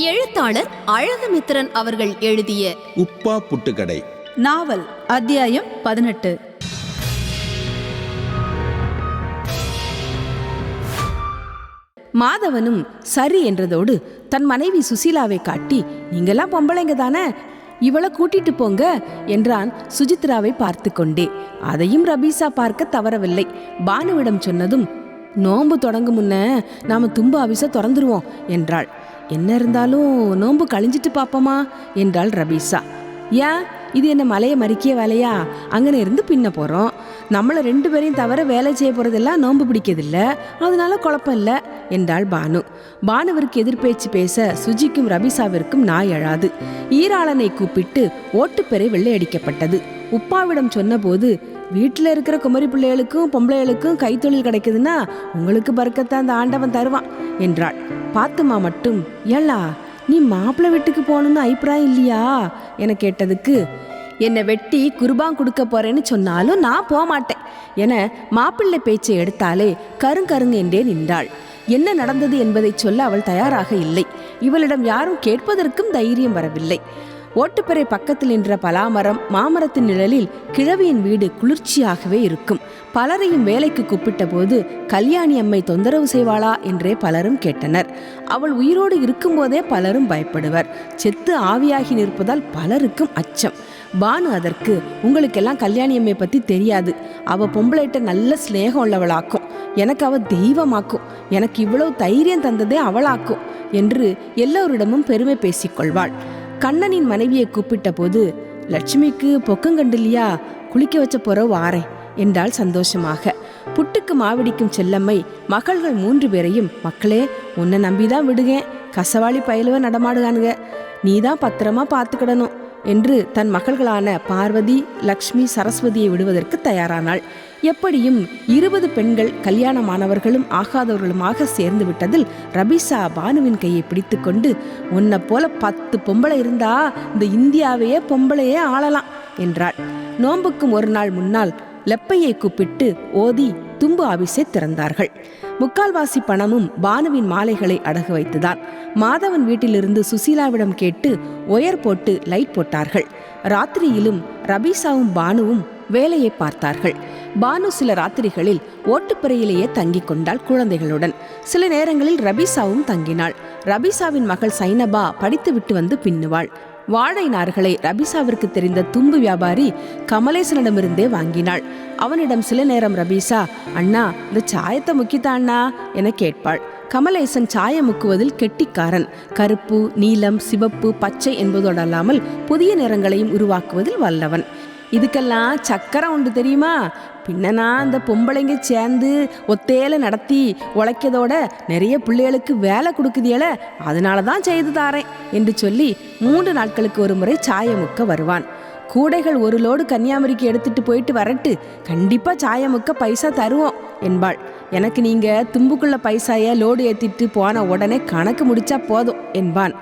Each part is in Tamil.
எழுத்தாளர் அழகுமித்திரன் அவர்கள் எழுதிய உப்பா புட்டுக்கடை. நாவல் அத்தியாயம் பதினெட்டு. மாதவனும் சரி என்றதோடு தன் மனைவி சுசீலாவை காட்டி நீங்கெல்லாம் பொம்பளைங்க தானே? இவளை கூட்டிட்டு போங்க என்றான் சுஜித்ராவை பார்த்து கொண்டே. அதையும் ரபீசா பார்க்க தவறவில்லை. பானுவிடம் சொன்னதும் நோன்பு தொடங்கும் முன்ன நாம தும்பு ஆபீஸ திறந்துருவோம் என்றாள். என்ன இருந்தாலும் நோன்பு கழிஞ்சிட்டு பாப்போமா? என்றாள் ரபீசா. ஏன் இது என்ன மலையை மறிக்கிய வேலையா? அங்கன இருந்து பின்ன போகிறோம் நம்மளை ரெண்டு பேரையும் தவிர வேலை செய்ய போகிறதெல்லாம் நோன்பு பிடிக்கிறதில்ல. அதனால குழப்பம் இல்லை என்றாள் பானு. பானுவிற்கு எதிர்பேச்சு பேச சுஜிக்கும் ரபிசாவிற்கும் நாய் அழாது. ஈராளனை கூப்பிட்டு ஓட்டுப்பெறை வெள்ளையடிக்கப்பட்டது. உப்பாவிடம் சொன்னபோது வீட்டில் இருக்கிற குமரி பிள்ளைகளுக்கும் பொம்பளைகளுக்கும் கைத்தொழில் கிடைக்குதுன்னா உங்களுக்கு பறக்கத்தான் அந்த ஆண்டவன் தருவான் என்றாள். பாத்துமா மட்டும் ஏலா நீ மாப்பிள்ளை வீட்டுக்கு போகணும்னு அபிப்பிராயம் இல்லையா? என கேட்டதுக்கு என்னை வெட்டி குருபான் கொடுக்க போறேன்னு சொன்னாலும் நான் போக மாட்டேன் என மாப்பிள்ளை பேச்சை எடுத்தாலே கருங்கருங்க என்றே நின்றாள். என்ன நடந்தது என்பதை சொல்ல அவள் தயாராக இல்லை. இவளிடம் யாரும் கேட்பதற்கும் தைரியம் வரவில்லை. ஓட்டுப்பறை பக்கத்தில் நின்ற பலாமரம் மாமரத்தின் நிழலில் கிழவியின் வீடு குளிர்ச்சியாகவே இருக்கும். பலரையும் வேலைக்கு கூப்பிட்ட போது கல்யாணி அம்மை தொந்தரவு செய்வாளா என்றே பலரும் கேட்டனர். அவள் உயிரோடு இருக்கும்போதே பலரும் பயப்படுவர். செத்து ஆவியாகி நிற்பதால் பலருக்கும் அச்சம். பானு அதற்கு உங்களுக்கெல்லாம் கல்யாணி அம்மை பத்தி தெரியாது. அவ பொம்பளைட்ட நல்ல சிநேகம் உள்ளவளாக்கும். எனக்கு அவ தெய்வமாக்கும். எனக்கு இவ்வளவு தைரியம் தந்ததே அவளாக்கும் என்று எல்லோரிடமும் பெருமை பேசிக்கொள்வாள். கண்ணனின் மனைவியை கூப்பிட்ட போது லட்சுமிக்கு பொக்கங்கண்டு இல்லையா குளிக்க வச்ச போற வாரேன் என்றாள் சந்தோஷமாக. புட்டுக்கு மாவிடிக்கும் செல்லம்மை மகள்கள் மூன்று பேரையும் மக்களே உன்னை நம்பிதான் விடுங்க கசவாளி பயிலுவ நடமாடுகானுங்க நீதான் பத்திரமா பார்த்துக்கிடணும். என்று தன் மகள்களான பார்வதி லக்ஷ்மி சரஸ்வதியை விடுவதற்கு தயாரானாள். எப்படியும் இருபது பெண்கள் கல்யாணமானவர்களும் ஆகாதவர்களுமாக சேர்ந்து விட்டதில் ரபிசா பானுவின் கையை பிடித்துக்கொண்டு உன்னை போல பத்து பொம்பளை இருந்தா இந்த இந்தியாவையே பொம்பளையே ஆளலாம் என்றாள். நோன்புக்கும் ஒரு நாள் முன்னால் லெப்பையை கூப்பிட்டு ஓதி தும்பு ஆபீஸை திறந்தார்கள். முக்கால்வாசி பணமும் பானுவின் மாலைகளை அடகு வைத்துதான் மாதவன் வீட்டிலிருந்து சுசீலாவிடம் கேட்டு ஒயர் போட்டு லைட் போட்டார்கள். ராத்திரியிலும் ரபீசாவும் பானுவும் வேலையை பார்த்தார்கள். பானு சில ராத்திரிகளில் ஓட்டுப்பிறையிலேயே தங்கிக் கொண்டாள் குழந்தைகளுடன். சில நேரங்களில் ரபீசாவும் தங்கினாள். ரபீசாவின் மகள் சைனபா படித்துவிட்டு வந்து பின்னுவாள். வாழை நார்களை ரபீசாவிற்கு தெரிந்த தும்பு வியாபாரி கமலேசனிடமிருந்தே வாங்கினாள். அவனிடம் சில நேரம் ரபீசா அண்ணா இந்த சாயத்தை முக்கித்தாண்ணா என கேட்பாள். கமலேசன் சாயம் முக்குவதில் கெட்டிக்காரன். கருப்பு நீலம் சிவப்பு பச்சை என்பதோடு அல்லாமல் புதிய நிறங்களையும் உருவாக்குவதில் வல்லவன். இதுக்கெல்லாம் சக்கரம் உண்டு தெரியுமா? பின்னனா அந்த பொம்பளைங்க சேர்ந்து ஒத்தேல நடத்தி உழைக்கதோட நிறைய பிள்ளைகளுக்கு வேலை கொடுக்குதியல அதனால தான் செய்து தாரேன் என்று சொல்லி மூன்று நாட்களுக்கு ஒரு முறை சாயமுக்க வருவான். கூடைகள் ஒரு லோடு கன்னியாகுமரிக்கு எடுத்துட்டு போயிட்டு வரட்டு கண்டிப்பா சாயமுக்க பைசா தருவோம் என்பாள். எனக்கு நீங்க தும்புக்குள்ள பைசாய லோடு ஏத்திட்டு போன உடனே கணக்கு முடிச்சா போதும் என்பான்.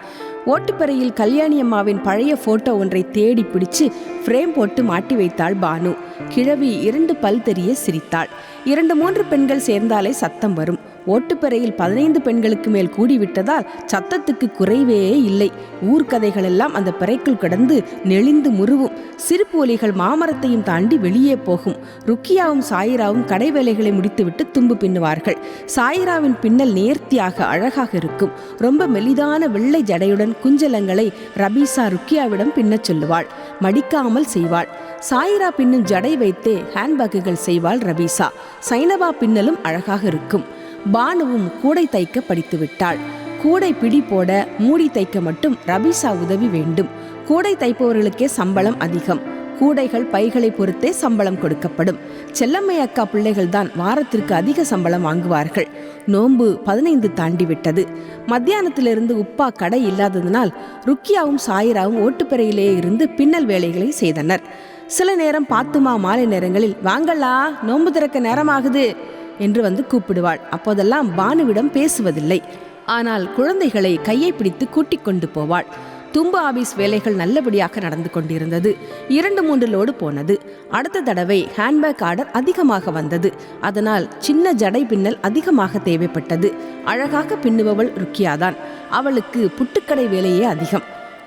ஓட்டுப்பறையில் கல்யாணி அம்மாவின் பழைய போட்டோ ஒன்றை தேடி பிடிச்சு ஃப்ரேம் போட்டு மாட்டி வைத்தாள் பானு. கிழவி இரண்டு பல் தெரிய சிரித்தாள். இரண்டு மூன்று பெண்கள் சேர்ந்தாலே சத்தம் வரும். ஓட்டுப்பெறையில் பதினைந்து பெண்களுக்கு மேல் கூடிவிட்டதால் சத்தத்துக்கு குறைவே இல்லை. ஊர்க்கதைகளெல்லாம் அந்த பிறைக்குள் கிடந்து நெளிந்து முருவும். சிரிப்பு ஒலிகள் மாமரத்தையும் தாண்டி வெளியே போகும். ருக்கியாவும் சாயிராவும் கடை வேலைகளை முடித்துவிட்டு தும்பு பின்னுவார்கள். சாயிராவின் பின்னல் நேர்த்தியாக அழகாக இருக்கும். ரொம்ப மெலிதான வெள்ளை ஜடையுடன் குஞ்சலங்களை ரபீசா ருக்கியாவிடம் பின்னச் சொல்லுவாள். மடிக்காமல் செய்வாள். சாயிரா பின்னும் ஜடை வைத்தே ஹேண்ட்பேக்குகள் செய்வாள் ரபீசா. சைனபா பின்னலும் அழகாக இருக்கும். பானுவும் கூடை தைக்க படித்து விட்டாள் கூடை பிடி போட மூடி தைக்க மட்டும் ரபீசா உதவி வேண்டும். கூடை தைப்பவர்களுக்கே சம்பளம் அதிகம். கூடைகள் பைகளை பொறுத்தே சம்பளம் கொடுக்கப்படும். செல்லம்மை அக்கா பிள்ளைகள் தான் வாரத்திற்கு அதிக சம்பளம் வாங்குவார்கள். நோன்பு பதினைந்து தாண்டி விட்டது மத்தியானத்திலிருந்து உப்பா கடை இல்லாததினால் ருக்கியாவும் சாயிராவும் ஓட்டுப்பறையிலே இருந்து பின்னல் வேலைகளை செய்தனர். சில நேரம் பாத்துமா மாலை நேரங்களில் வாங்கல்லா நோன்பு திறக்க நேரமாகுது. என்று வந்து கூப்பிடுவாள். அப்போதெல்லாம் பானுவிடம் பேசுவதில்லை. ஆனால் குழந்தைகளை கையை பிடித்து கூட்டிக் கொண்டு போவாள். தும்பு ஆபீஸ் வேலைகள் நல்லபடியாக நடந்து கொண்டிருந்தது. இரண்டு மூன்று லோடு போனது. அடுத்த தடவை ஹேண்ட்பேக் ஆர்டர் அதிகமாக வந்தது. அதனால் சின்ன ஜடை பின்னல் அதிகமாக தேவைப்பட்டது. அழகாக பின்னுபவள் ருக்கியாதான். அவளுக்கு புட்டுக்கடை வேலையே அதிகம்.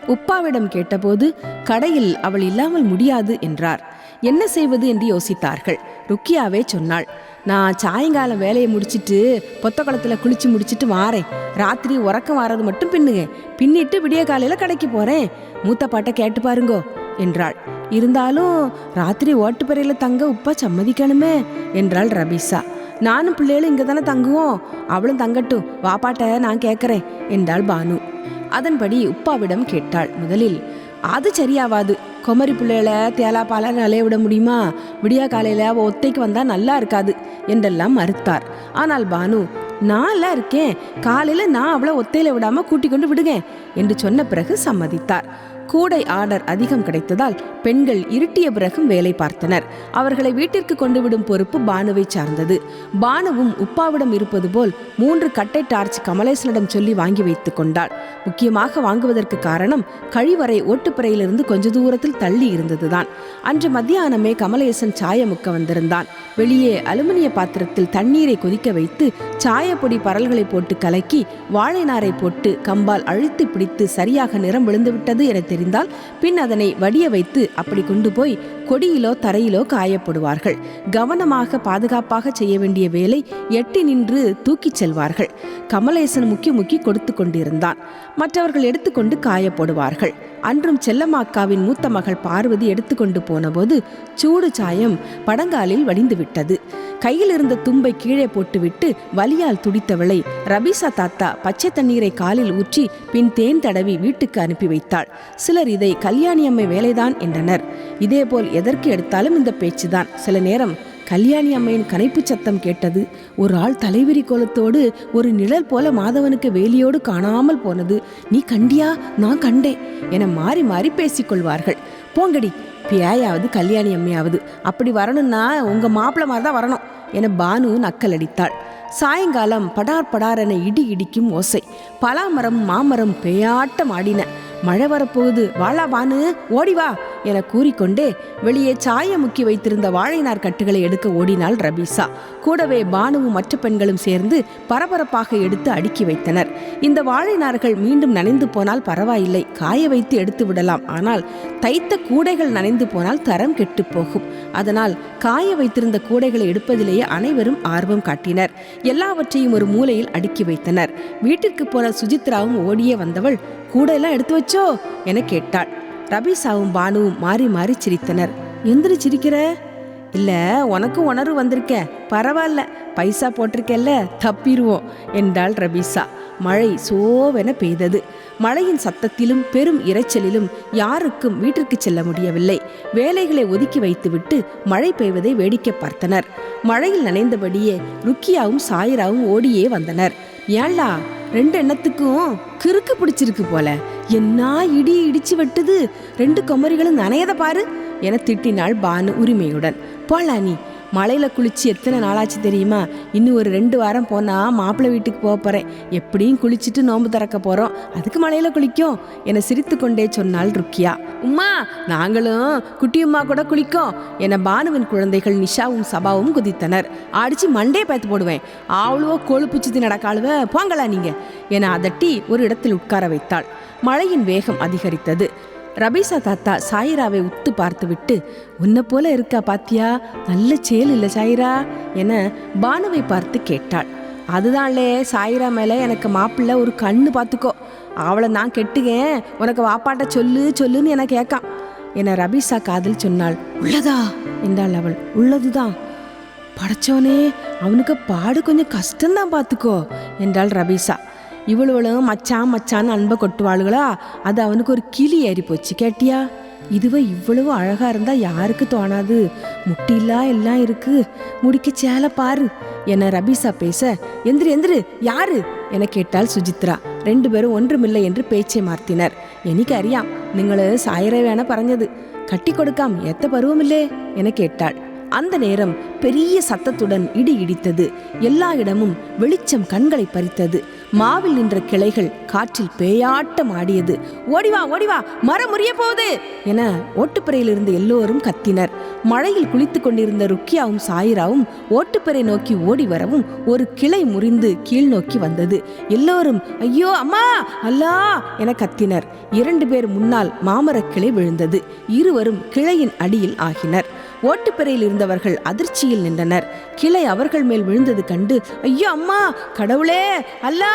உப்பாவிடம் கேட்டபோது கடையில் அவள் இல்லாமல் முடியாது என்றார். என்ன செய்வது? என்று யோசித்தார்கள். ருக்கியாவே சொன்னாள். நான் சாயங்காலம் வேலையை முடிச்சுட்டு பொத்த குளத்துல குளிச்சு முடிச்சிட்டு வாரேன். ராத்திரி உறக்கம் வாரது மட்டும் பின்னுங்க. பின்னிட்டு விடிய காலையில் கடைக்கு போகிறேன் மூத்த பாட்டை கேட்டு பாருங்கோ என்றாள். இருந்தாலும் ராத்திரி ஓட்டுப்பறையில் தங்க உப்பா சம்மதிக்கணுமே என்றாள் ரபீசா. நானும் பிள்ளைகளும் இங்கே தானே தங்குவோம். அவளும் தங்கட்டும். வாப்பாட்ட நான் கேட்குறேன் என்றாள் பானு. அதன்படி உப்பாவிடம் கேட்டாள் முதலில் அது சரியாவாது. குமரி பிள்ளைகள தேலா பாலா அலைய விட முடியுமா? விடியா காலையில் அவள் ஒத்தைக்கு வந்தால் நல்லா இருக்காது என்றெல்லாம் மறுத்தார். ஆனால் பானு நான் எல்லாம் இருக்கேன். காலையில் நான் அவளை ஒத்தையில் விடாமல் கூட்டிக் கொண்டு விடுங்க என்று சொன்ன பிறகு சம்மதித்தார். கூடை ஆர்டர் அதிகம் கிடைத்ததால் பெண்கள் இருட்டிய பிறகும் வேலை பார்த்தனர். அவர்களை வீட்டிற்கு கொண்டு விடும் பொறுப்பு பானுவை சார்ந்தது. பானுவும் உப்பாவிடம் இருப்பது போல் மூன்று கட்டை டார்ச் கமலேசனிடம் சொல்லி வாங்கி வைத்துக் கொண்டாள். முக்கியமாக வாங்குவதற்கு காரணம் கழிவறை ஓட்டுப்பிறையிலிருந்து கொஞ்ச தூரத்தில் தள்ளி இருந்ததுதான். அன்று மத்தியானமே கமலேசன் சாயமுக்க வந்திருந்தான். வெளியே அலுமினிய பாத்திரத்தில் தண்ணீரை கொதிக்க வைத்து சாயப்பொடி பரல்களை போட்டு கலக்கி வாழை நாரை போட்டு கம்பால் அழுத்தி பிடித்து சரியாக நிறம் விழுந்துவிட்டது என தெரிந்தால் பின் அதனை வடிய வைத்து அப்படி கொண்டு போய் கொடியிலோ தரையிலோ காயப்படுவார்கள். கவனமாக பாதுகாப்பாக செய்ய வேண்டிய வேலை எட்டி நின்று தூக்கிச் செல்வார்கள். கமலேசன் முக்கி முக்கி கொடுத்து கொண்டிருந்தான். மற்றவர்கள் எடுத்துக்கொண்டு காயப்படுவார்கள். அன்றும் செல்லம்மாக்காவின் மூத்த மகள் பார்வதி எடுத்துக்கொண்டு போனபோது சூடு சாயம் படங்காலில் வடிந்து விட்டது. கையில் இருந்த தும்பை கீழே போட்டுவிட்டு வலியால் துடித்தவளை ரபீசா தாத்தா பச்சை தண்ணீரை காலில் ஊற்றி பின் தேன் தடவி வீட்டுக்கு அனுப்பி வைத்தாள். சிலர் இதை கல்யாணி அம்மை வேலைதான் என்றனர். இதேபோல் எதற்கு எடுத்தாலும் இந்த பேச்சுதான். சில நேரம் கல்யாணி அம்மையின் கனைப்பு சத்தம் கேட்டது ஒரு ஆள் தலைவிரி கோலத்தோடு ஒரு நிழல் போல மாதவனுக்கு வேலியோடு காணாமல் போனது. நீ கண்டியா? நான் கண்டேன். என மாறி மாறி பேசிக்கொள்வார்கள். போங்கடி பேயாவது கல்யாணி அம்மையாவது. அப்படி வரணும்னா உங்கள் மாப்பிள்ளை மாதிரி தான் வரணும். என பானு நக்கல் அடித்தாள் சாயங்காலம் படார் படார் என இடி இடிக்கும் ஓசை. பலாமரம் மாமரம் பேயாட்டம் ஆடின. மழை வரப்போகுது. வாழா பானு ஓடி வா என கூறிக்கொண்டே வெளியே சாய முக்கி வைத்திருந்த வாழைநார் கட்டுகளை எடுக்க ஓடினாள் ரபீசா. கூடவே பானுவும் மற்ற பெண்களும் சேர்ந்து பரபரப்பாக எடுத்து அடுக்கி வைத்தனர். இந்த வாழைநார்கள் மீண்டும் நனைந்து போனால் பரவாயில்லை. காய வைத்து எடுத்து விடலாம். ஆனால் தைத்த கூடைகள் நனைந்து போனால் தரம் கெட்டு போகும். அதனால் காய வைத்திருந்த கூடைகளை எடுப்பதிலேயே அனைவரும் ஆர்வம் காட்டினர். எல்லாவற்றையும் ஒரு மூலையில் அடுக்கி வைத்தனர். வீட்டிற்கு போன சுஜித்ராவும் ஓடியே வந்தவள் கூட எல்லாம் எடுத்து வச்சோ? என கேட்டாள். ரபீசாவும் பானுவும் மாறி மாறி சிரித்தனர். எந்திரி சிரிக்கிற? இல்ல உனக்கும் உணர்வு வந்திருக்க. பரவாயில்ல. பைசா போட்டிருக்கல்ல தப்பிடுவோம் என்றாள் ரபீசா. மழை சோவென பெய்தது. மழையின் சத்தத்திலும் பெரும் இரைச்சலிலும் யாருக்கும் வீட்டிற்கு செல்ல முடியவில்லை. வேலைகளை ஒதுக்கி வைத்துவிட்டு மழை பெய்வதை வேடிக்கை பார்த்தனர். மழையில் நனைந்தபடியே ருக்கியாவும் சாயிராவும் ஓடியே வந்தனர். ஏன்லா ரெண்டு எண்ணத்துக்கும் கிறுக்கு பிடிச்சிருக்கு போல. என்ன இடி இடிச்சு வெட்டுது? ரெண்டு குமரிகளும் நனையத பாரு என திட்டினாள் பானு உரிமையுடன். போலா நீ மலையில் குளிச்சு எத்தனை நாளாச்சு தெரியுமா? இன்னும் ஒரு ரெண்டு வாரம் போனால் மாப்பிள்ளை வீட்டுக்கு போக போகிறேன் எப்படியும் குளிச்சுட்டு நோம்பு திறக்க போகிறோம் அதுக்கு மலையில் குளிக்கும். என்னை சிரித்து கொண்டே சொன்னாள் ருக்கியா. உம்மா நாங்களும் குட்டியும்மா கூட குளிக்கும். என பானுவின் குழந்தைகள் நிஷாவும் சபாவும் குதித்தனர். அடித்து மண்டே பார்த்து போடுவேன். அவ்வளோ கொழுப்பு சுற்றி நடக்காளுவ போங்களா நீங்க? என அதட்டி ஒரு இடத்தில் உட்கார வைத்தாள். மழையின் வேகம் அதிகரித்தது. ரபீசா தாத்தா சாயிராவை உத்து பார்த்துவிட்டு உன்னை போல இருக்கா பாத்தியா? நல்ல சேல் இல்லை சாயிரா? என பானுவை பார்த்து கேட்டாள். அதுதான்லே சாயிரா மேலே எனக்கு மாப்பிள்ளை ஒரு கண்ணு பார்த்துக்கோ அவளை நான் கெட்டுகேன் உனக்கு வாப்பாட்ட சொல்லு சொல்லுன்னு என கேட்கான் என ரபீசா காதில் சொன்னாள். உள்ளதா? என்றாள் அவள். உள்ளதுதான். படைச்சோனே அவனுக்கு பாடு கொஞ்சம் கஷ்டம்தான் பார்த்துக்கோ என்றாள் ரபீசா இவளுவளும் மச்சான் மச்சான்னு அன்பை கொட்டுவாளுகளா அது அவனுக்கு ஒரு கிளி ஏறி போச்சு கேட்டியா இதுவே இவ்வளவு அழகா இருந்தா யாருக்கு தோணாது முட்டிலா எல்லாம் இருக்கு முடிக்க சேலை பாரு என ரபீசா பேச எந்திரு எந்திரு யாரு என கேட்டாள் சுஜித்ரா ரெண்டு பேரும் ஒன்றுமில்லை என்று பேச்சை மாற்றினர் எனக்கு அறியாம் നിങ്ങൾ சாயரை வேண പറഞ്ഞത് கட்டி கொடுக்காம் எத்த பருவமில்லே என கேட்டாள் அந்த நேரம் பெரிய சத்தத்துடன் இடி இடித்தது எல்லா இடமும் வெளிச்சம் கண்களை பறித்தது மாவில் நின்ற கிளைகள் காற்றில் பேயாட்டம் ஆடியது. ஓடிவா ஓடிவா மரம் முறிய போகுது! என ஓட்டுப்பிறையிலிருந்து எல்லோரும் கத்தினர். மழையில் குளித்துக் கொண்டிருந்த ருக்கியாவும் சாயிராவும் ஓட்டுப்பிறை நோக்கி ஓடி வரவும் ஒரு கிளை முறிந்து கீழ் நோக்கி வந்தது. எல்லோரும் ஐயோ அம்மா அல்லா! என கத்தினர். இரண்டு பேர் முன்னால் மாமரக் கிளை விழுந்தது. இருவரும் கிளையின் அடியில் ஆகினர். ஓட்டுப்பிறையில் இருந்தவர்கள் அதிர்ச்சியில் நின்றனர். கிளை அவர்கள் மேல் விழுந்தது கண்டு ஐயோ அம்மா கடவுளே அல்லா!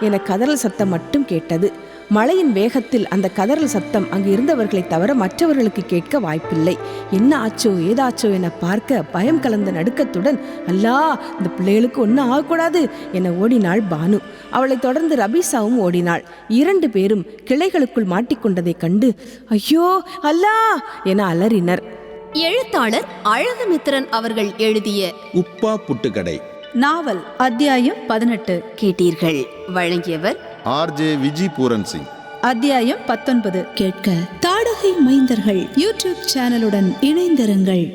என கதறல் சத்தம் மட்டும் கேட்டது. மழையின் வேகத்தில் அந்த கதறல் சத்தம் அங்கு இருந்தவர்களை தவிர மற்றவர்களுக்கு கேட்க வாய்ப்பில்லை. என்ன ஆச்சோ ஏதாச்சோ என பார்க்க பயம் கலந்த நடுக்கத்துடன் அல்லா இந்த பிள்ளைகளுக்கு ஒன்றும் ஆகக்கூடாது என ஓடினாள் பானு. அவளைத் தொடர்ந்து ரபீசாவும் ஓடினாள். இரண்டு பேரும் கிளைகளுக்குள் மாட்டிக்கொண்டதைக் கண்டு ஐயோ அல்லா! என அலறினர். எழுத்தாளர் அழகுமித்திரன் அவர்கள் எழுதிய உப்பா புட்டுக்கடை. நாவல் அத்தியாயம் பதினெட்டு. கேட்டீர்கள். வழங்கியவர் ஆர்ஜே விஜி பூரன் சிங் அத்தியாயம் பத்தொன்பது. கேட்க தாடகை மைந்தர்கள் யூடியூப் சேனலுடன் இணைந்திருங்கள்.